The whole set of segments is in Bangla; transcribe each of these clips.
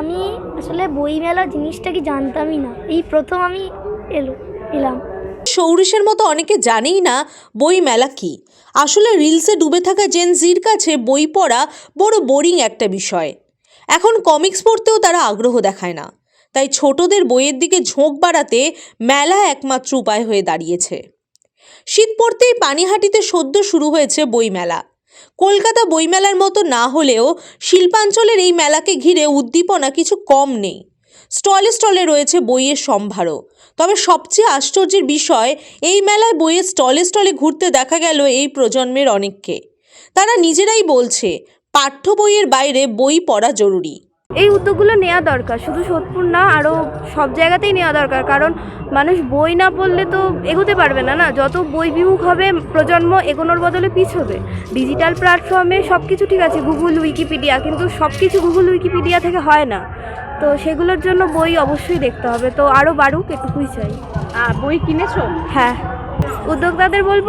আমি আসলে বইমেলা জিনিসটা কি জানতামই না। এই প্রথম আমি এলো, এলাম। সৌরিশের মতো অনেকে জানেই না বই মেলা কি। আসলে রিলসে ডুবে থাকা জেন জির কাছে বই পড়া বড় বোরিং একটা বিষয়। এখন কমিক্স পড়তেও তারা আগ্রহ দেখায় না। তাই ছোটদের বইয়ের দিকে ঝোঁক বাড়াতে মেলা একমাত্র উপায় হয়ে দাঁড়িয়েছে। শীত পড়তেই পানিহাটিতে সদ্য শুরু হয়েছে বইমেলা কলকাতা বইমেলার মতো না হলেও শিল্পাঞ্চলের এই মেলাকে ঘিরে উদ্দীপনা কিছু কম নেই। স্টলে স্টলে রয়েছে বইয়ের সম্ভারও। তবে সবচেয়ে আশ্চর্যের বিষয়, এই মেলায় বইয়ের স্টলে স্টলে ঘুরতে দেখা গেল এই প্রজন্মের অনেককে। তারা নিজেরাই বলছে, পাঠ্য বইয়ের বাইরে বই পড়া জরুরি। এই উদ্যোগগুলো নেওয়া দরকার। শুধু সোদপুর না আরও সব জায়গাতেই নেওয়া দরকার। কারণ মানুষ বই না পড়লে তো এগোতে পারবে না না? যত বই বিমুখ হবে প্রজন্ম এগোনোর বদলে পিছবে। ডিজিটাল প্ল্যাটফর্মে সব কিছু ঠিক আছে গুগল উইকিপিডিয়া কিন্তু সব কিছু গুগল উইকিপিডিয়া থেকে হয় না। তো সেগুলোর জন্য বই অবশ্যই দেখতে হবে। তো আরও বাড়ুক এটুকুই চাই। বই কিনেছো? হ্যাঁ। উদ্যোক্তাদের বলব,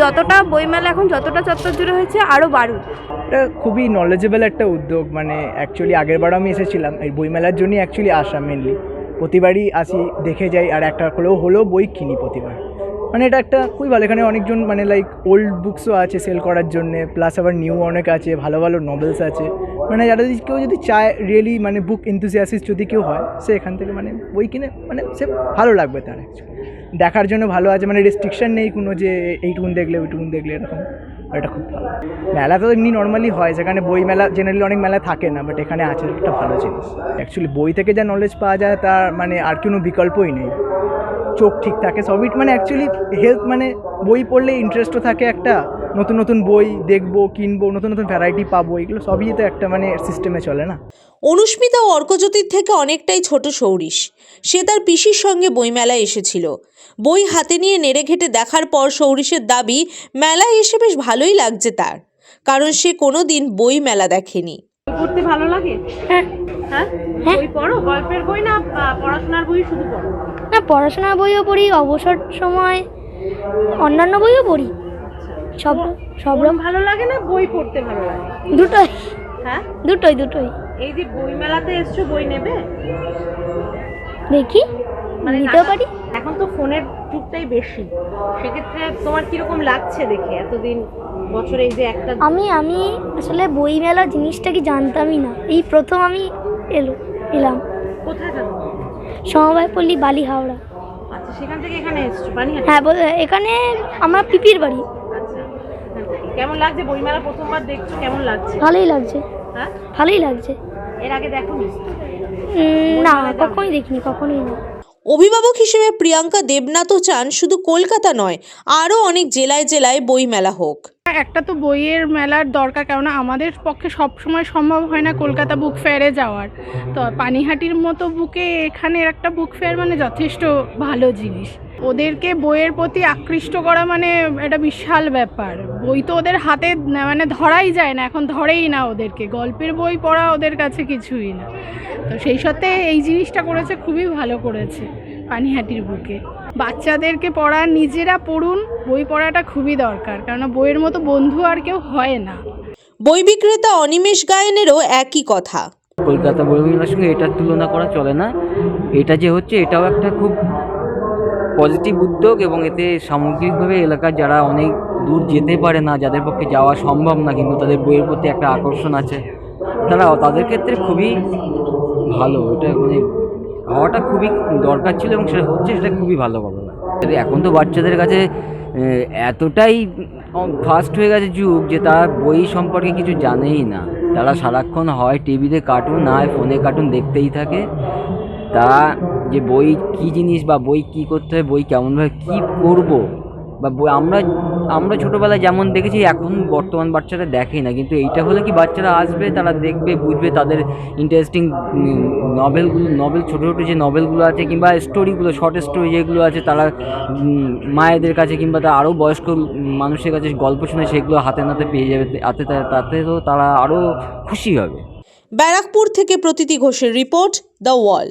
যতটা বইমেলা এখন, যতটা চত্বর জুড়ে হয়েছে আরও বাড়ুক। এটা খুবই নলেজেবল একটা উদ্যোগ মানে অ্যাকচুয়ালি আগের বারও আমি এসেছিলাম। এই বইমেলার জন্যই অ্যাকচুয়ালি আসা মেনলি প্রতিবারই আসি, দেখে যাই, আর একটা হলেও হলেও বই কিনি প্রতিবার। মানে এটা একটা খুবই ভালো। এখানে অনেকজন মানে লাইক ওল্ড বুকসও আছে সেল করার জন্যে প্লাস আবার নিউ অনেক আছে, ভালো ভালো নভেলস আছে। মানে যারা যদি কেউ যদি চায় রিয়েলি মানে বুক ইন্থুসিয়াসিস যদি কেউ হয়, সে এখান থেকে মানে বই কিনে মানে সে ভালো লাগবে তার দেখার জন্য ভালো আছে মানে রেস্ট্রিকশন নেই কোনো যে এইটুকুন দেখলে, ওইটুকুন দেখলে এরকম এটা খুব ভালো। মেলা তো এমনি নর্মালি হয় যেখানে বই মেলা জেনারেলি অনেক মেলা থাকে না বাট এখানে আছে একটা ভালো জিনিস। অ্যাকচুয়ালি বই থেকে যা নলেজ পাওয়া যায়, তার মানে আর কোনো বিকল্পই নেই। চোখ ঠিক থাকে। সবই মানে অ্যাকচুয়ালি হেলথ মানে বই পড়লে ইন্টারেস্টও থাকে একটা। নতুন নতুন বই দেখব কিনবো নতুন নতুন ভ্যারাইটি পাবো এগুলো সবই তো একটা মানে সিস্টেমে চলে না। অনুস্মিতা ও অর্কজ্যোতির থেকে অনেকটাই ছোট সৌরিশ। সে তার পিসির সঙ্গে বইমেলায় এসেছিল। বই হাতে নিয়ে নেড়ে ঘেটে দেখার পর সৌরিশের দাবি মেলায় এসে বেশ ভালোই লাগছে তার। কারণ সে কোনো দিন বই মেলা দেখেনি পড়তে ভালো লাগে? হ্যাঁ। হ্যাঁ। বই পড়ো? গল্পের বই না পড়াশোনার বই শুধু পড়ো? না পড়াশোনার বইও পড়ি অবসর সময় অন্যান্য বইও পড়ি। সব সব রকম। ভালো লাগে না? বই পড়তে ভালো লাগে। দুটোই। হ্যাঁ? দুটোই দুটোই। এই যে বই মেলাতে এসছো বই নেবে? দেখি মানে নিতেও পারি। এখন তো ফোনের যুগটাই বেশি। সেক্ষেত্রে তোমার কীরকম লাগছে দেখে এতদিন বছরে এই যে একটা আমি আমি আসলে বইমেলা জিনিসটা কি জানতামই না। এই প্রথম আমি এলো। এলাম। কোথায় থাকো সমবায় পল্লী বালি হাওড়া। আচ্ছা সেখান থেকে এখানে এসছো হ্যাঁ এখানে আমার পিপির বাড়ি। আচ্ছা কেমন লাগছে? বইমেলা প্রথমবার দেখছ কেমন লাগছে? ভালোই লাগছে। হ্যাঁ? ভালোই লাগছে। এর আগে দেখো না কখনোই দেখিনি কখনোই না। অভিভাবক হিসেবে প্রিয়াঙ্কা দেবনাথও চান শুধু কলকাতা নয় আরও অনেক জেলায় জেলায় বই মেলা হোক। একটা তো বইয়ের মেলার দরকার, কেননা আমাদের পক্ষে সব সময় সম্ভব হয় না কলকাতা বুক ফেয়ারে যাওয়ার। তো পানিহাটির মতো বুকে এখানে একটা বুক ফেয়ার মানে যথেষ্ট ভালো জিনিস। ওদেরকে বইয়ের প্রতি আকৃষ্ট করা মানে এটা বিশাল ব্যাপার। বই তো ওদের হাতে মানে ধরাই যায় না, এখন ধরেই না ওদেরকে। গল্পের বই পড়া ওদের কাছে কিছুই না। তো সেই সাথে এই জিনিসটা করেছে, খুবই ভালো করেছে। পানিহাটির বুকে। বাচ্চাদেরকে পড়া নিজেরা পড়ুন বই পড়াটা খুবই দরকার কারণ বইয়ের মতো বন্ধু আর কেউ হয় না। বই বিক্রেতা অনিমেষ গায়েনেরও একই কথা। কলকাতা বইমেলার সঙ্গে এটার তুলনা করা চলে না। এটা যে হচ্ছে এটাও একটা খুব পজিটিভ উদ্যোগ এবং এতে সামগ্রিকভাবে এলাকার যারা অনেক দূর যেতে পারে না যাদের পক্ষে যাওয়া সম্ভব না কিন্তু তাদের বইয়ের প্রতি একটা আকর্ষণ আছে তারা তাদের ক্ষেত্রে খুবই ভালো। এটা মানে হওয়াটা খুবই দরকার ছিল এবং সেটা হচ্ছে সেটা খুবই ভালো ঘটনা এখন তো বাচ্চাদের কাছে এতটাই ফাস্ট হয়ে গেছে যুগ যে তারা বই সম্পর্কে কিছু জানেই না। তারা সারাক্ষণ হয় টিভিতে কার্টুন না হয় ফোনে কার্টুন দেখতেই থাকে। তা যে বই কী জিনিস বা বই কী করতে হয়, বই কেমনভাবে কী করব বা আমরা আমরা ছোটোবেলায় যেমন দেখেছি, এখন বর্তমান বাচ্চারা দেখেই না। কিন্তু এইটা হলে কি বাচ্চারা আসবে, তারা দেখবে, বুঝবে তাদের ইন্টারেস্টিং নভেলগুলো নভেল ছোটো ছোটো যে নভেলগুলো আছে কিংবা স্টোরিগুলো শর্ট স্টোরি যেগুলো আছে, তারা মায়েদের কাছে কিংবা তারা আরও বয়স্ক মানুষের কাছে গল্প শুনে সেগুলো হাতে নাতে পেয়ে যাবে, তাতে তাতে তো তারা আরও খুশি হবে। ব্যারাকপুর থেকে প্রতীতি ঘোষের রিপোর্ট দ্য ওয়াল